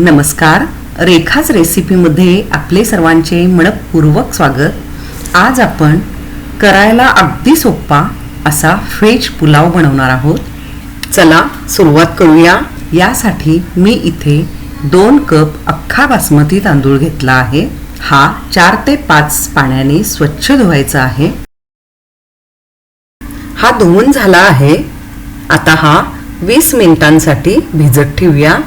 नमस्कार. रेखाच रेसिपीमध्ये आपले सर्वांचे मनपूर्वक स्वागत. आज आपण करायला अगदी सोपा असा व्हेज पुलाव बनवणार आहोत. चला सुरुवात करूया. यासाठी मी इथे दोन कप अख्खा बासमती तांदूळ घेतला आहे. हा चार ते पाच पाण्याने स्वच्छ धुवायचा आहे. हा धुवून झाला आहे. आता हा वीस मिनिटांसाठी भिजत ठेवूया.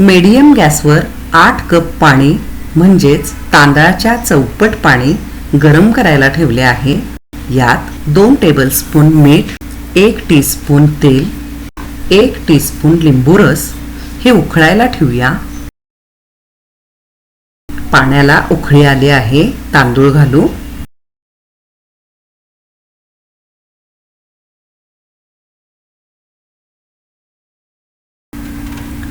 मीडियम गॅसवर आठ कप पाणी म्हणजेच तांदळाच्या चौपट पाणी गरम करायला ठेवले आहे. यात दोन टेबलस्पून मीठ एक टीस्पून तेल एक टीस्पून लिंबू रस हे उकळायला ठेवूया. पाण्याला उकळी आली आहे तांदूळ घालू.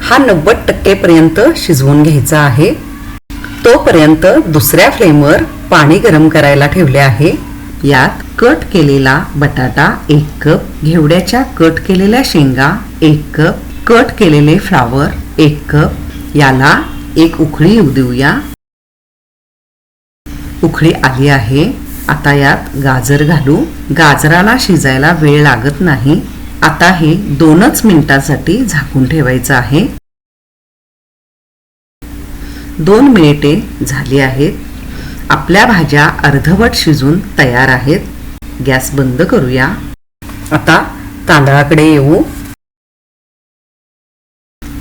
हा नव्वद टक्केपर्यंत शिजवून घ्यायचा आहे. तोपर्यंत दुसऱ्या फ्लेमवर पाणी गरम करायला ठेवले आहे. यात कट केलेला बटाटा एक कप घेवड्याच्या कट केलेल्या शेंगा एक कप कट केलेले फ्लावर एक कप. याला एक उकळी येऊ देऊया. उकळी आली आहे. आता यात गाजर घालू. गाजराला शिजायला वेळ लागत नाही. आता हे दोनच मिनिटासाठी झाकून ठेवायचं आहे. दोन मिनिटे झाली आहेत. आपल्या भाज्या अर्धवट शिजून तयार आहेत. गॅस बंद करूया. आता तांदळाकडे येऊ.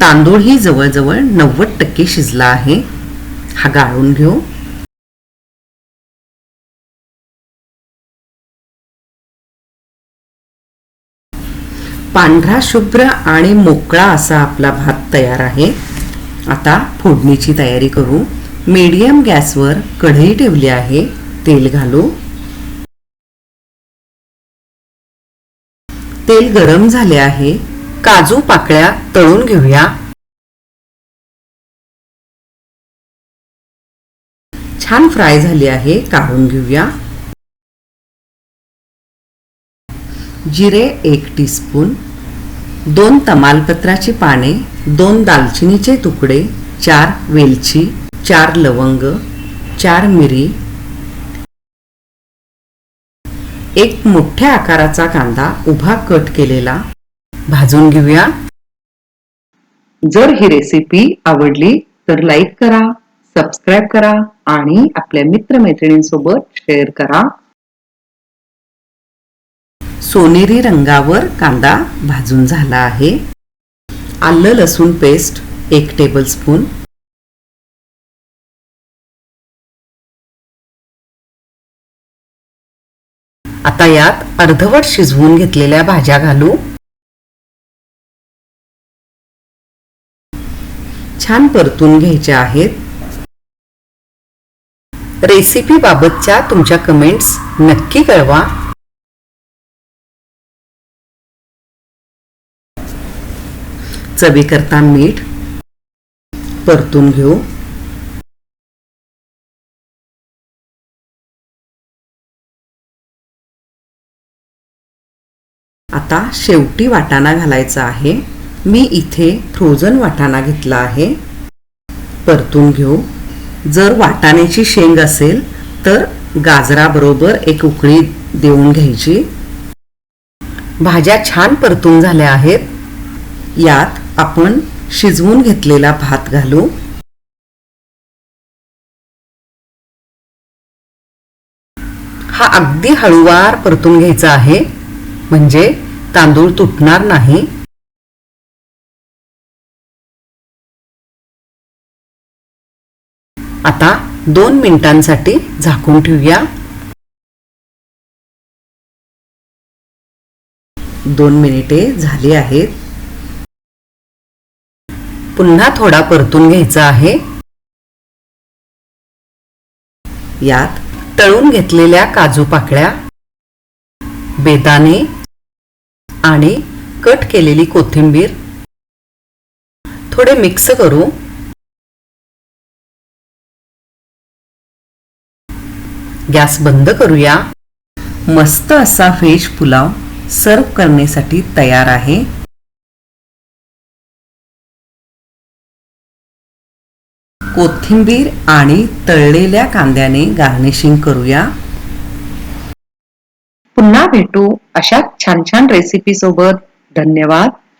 तांदूळ ही जवळजवळ नव्वद टक्के शिजला आहे. हा गाळून घेऊ. पांढरा शुभ्र आणि मोकळा असा आपला भात तयार आहे. आता फोडणीची तयारी करू. मीडियम गॅसवर कढई ठेवली आहे. तेल घालू. तेल गरम झाले आहे. काजू पाकळ्या तळून घेऊया. छान फ्राय झाली आहे. काढून घेऊया. जिरे एक टीस्पून. दोन तमालपत्राची पाने दोन दालचिनीचे तुकडे चार वेलची चार लवंग चार मिरी एक मोठ्या आकाराचा कांदा उभा कट केलेला. भाजून घेऊया. जर ही रेसिपी आवडली तर लाईक करा सबस्क्राईब करा आणि आपल्या मित्रमैत्रिणींसोबत शेअर करा. सोनेरी रंगावर कांदा भाजून झाला आहे. आलं लसूण पेस्ट एक टेबलस्पून आता यात अर्धवट शिजवून घेतलेल्या भाज्या घालू. छान परतून घ्यायच्या आहेत. रेसिपी बाबतच्या तुमच्या कमेंट्स नक्की कळवा. चवीकरता मीठ परतून घेऊ. आता शेवटी वाटाणा घालायचा आहे. मी इथे फ्रोझन वाटाणा घेतला आहे. परतून घेऊ. जर वाटाण्याची शेंग असेल तर गाजराबरोबर एक उकळी देऊन घ्यायची. भाज्या छान परतून झाल्या आहेत. यात आपण शिजवून घेतलेला भात घालू. हा अगदी हळूवार परतून घ्यायचा आहे. म्हणजे तांदूळ तुटणार नाही. आता दोन मिनिटांसाठी झाकून ठेवूया. दोन मिनिटे झाली आहेत. पुन्हा थोडा परतून घ्यायचा आहे. यात तळून घेतलेल्या काजू पाकळ्या बेदाणे आणि कट केलेली कोथिंबीर थोडे मिक्स करू. गॅस बंद करूया. मस्त असा व्हेज पुलाव सर्व करण्यासाठी तयार आहे. कोथिंबीर आणि तळलेल्या कांद्याने गार्निशिंग करूया. पुन्हा भेटू अशा छान छान रेसिपी सोबत. धन्यवाद.